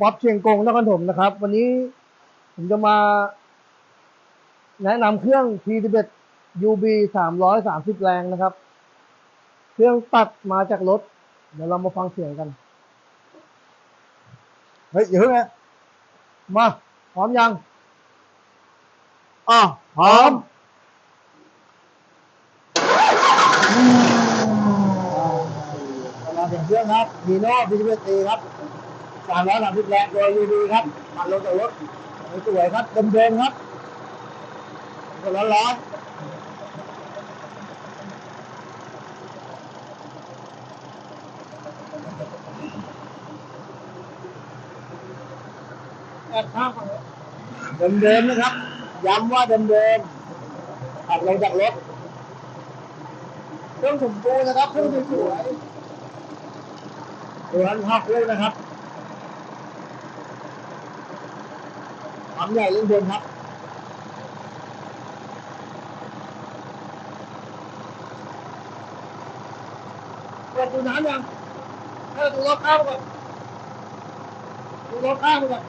ป๊อปเชียงกงนครปฐมนะครับ วันนี้ผมจะมา แนะนำเครื่อง T11 UB 330 แรงนะครับ เครื่องตัดมาจากรถ เดี๋ยวเรามาฟังเสียงกัน เฮ้ยอย่าเพิ่งนะมา พร้อมยังอะพร้อมเราเป็นเครื่องครับมีโน่พีทีครับ สามร้อยสามสิบแรงโดยดีครับตัดลงจากรถสวยครับเดิมๆครับคนร้อนๆแอบข้างเดิมๆนะครับ ย้ำว่าเดิมๆตัดลงจากรถเครื่องสมบูรณ์นะครับเครื่องสวยๆตัวนั้นภาคเลยนะครับ ความใหญ่เล่นบนครับเปิดดูน้ำยังเออดูรถข้างก่อนดูรถข้างก่อน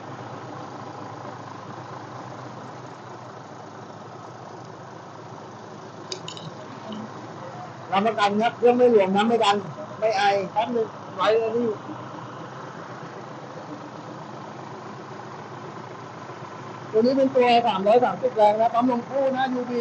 รับประกันครับเครื่องไม่หลวมน้ำไม่ดัน ไม่ไอแป๊บนึงไว้เลยนี่ ตัวนี้เป็นตัว330แรงนะปั๊มลงคู่นะ UB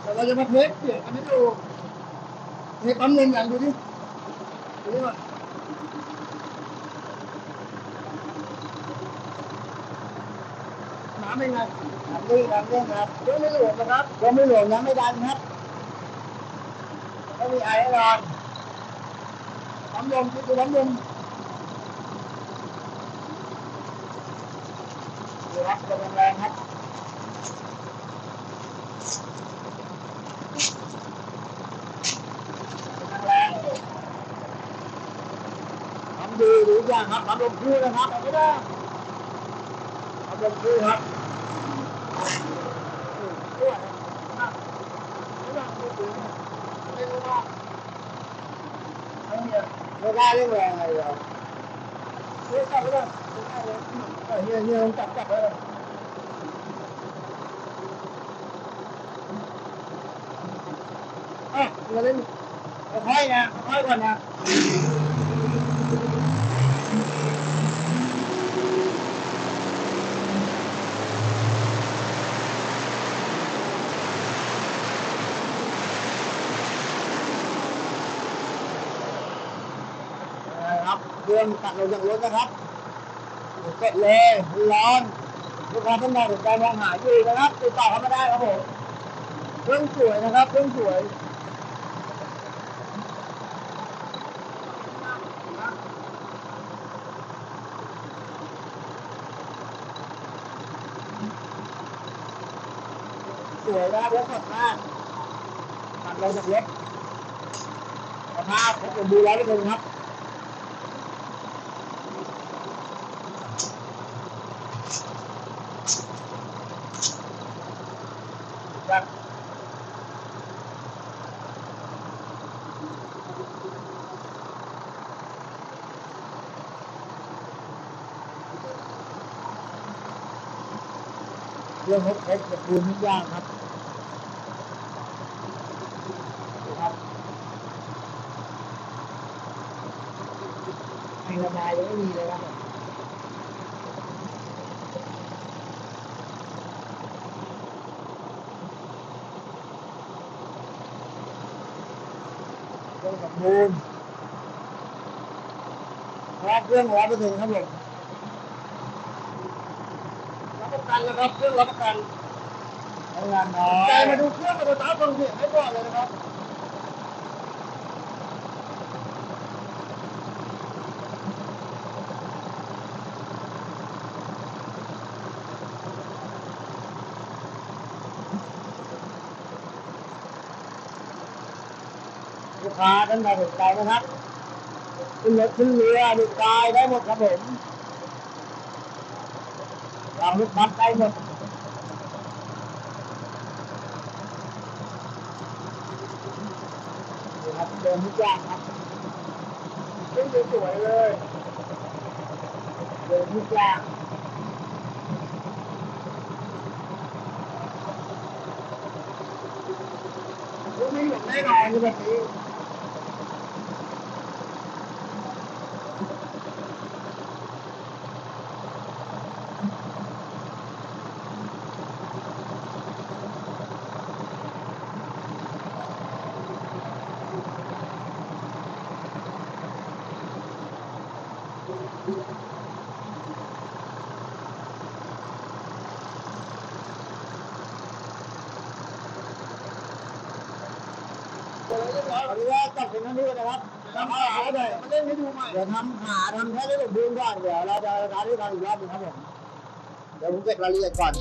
เดี๋ยวเราจะมาเทสเสียงกันให้ดูนี่ปั๊มลงอย่างดูดิดูดิว่า น้ำเป็นไงน้ำดีน้ำเรื่องครับเครื่องไม่หลวมนะครับเครื่องไม่หลวมน้ำไม่ดันครับไม่มีไอแน่นอนปั๊มลมคือตัวปั๊มลมดูครับลมแรงครับแรงทำดีหรือยังครับทำลงคู่นะครับไม่ได้ทำลงคู่ครับด้วยนะไม่ได้ไม่ถึงไม่รู้ว่าไม่มีไม่ได้เรื่องแรงอะไรเราเฮ้ยจับ ไม่ได้ไม่ได้เลยเฮียเฮียลองจับจับเลยอะมาเล่ นค่อยๆนะครับเครื่องตัดลงจากรถนะครับเสร็จเลยร้อนลูกค้าท่านใดสนใจมองหาอยู่นะครับติดต่อเข้ามาได้ครับผมเครื่องสวยนะครับเครื่องสวยสวยนะครับรถสดมากตัดลงจากรถสภาพผมดูแล้วนิดนึงครับ ครับเรื่องรถเอ็กซ์กับปูนทุกอย่างครับครับไประบายยังไม่มีเลยครับผมเครื่อง สมบูรณ์พร้อมเครื่องร้อยเปอร์เซ็นต์ครับผมรับประกันนะครับเครื่องรับประกันทำงานน้อยใจมาดูเครื่องมาดูตาฟังเสียงให้ก่อนเลยนะครับ ลูกค้าท่านใดสนใจนะครับขึ้นรถขึ้นเรือดูกายได้หมดครับผมเราลูกบัสได้หมดครับเดินทุกอย่างครับขึ้นสวยๆเลยเดินทุกอย่างลูกไม่หลงแน่นอนแบบนี้ ขออนุญาตจับเป็นท่านนี้นะครับทำขาหน่อยมาเล่นให้ดูใหม่เดี๋ยวทำขาทำแค่ได้สมบูรณ์ก่อนเดี๋ยวเราจะร้านที่ทำอีกรอบหนึงครับผมเดี๋ยวผมเก็บรายละเอียดก่อน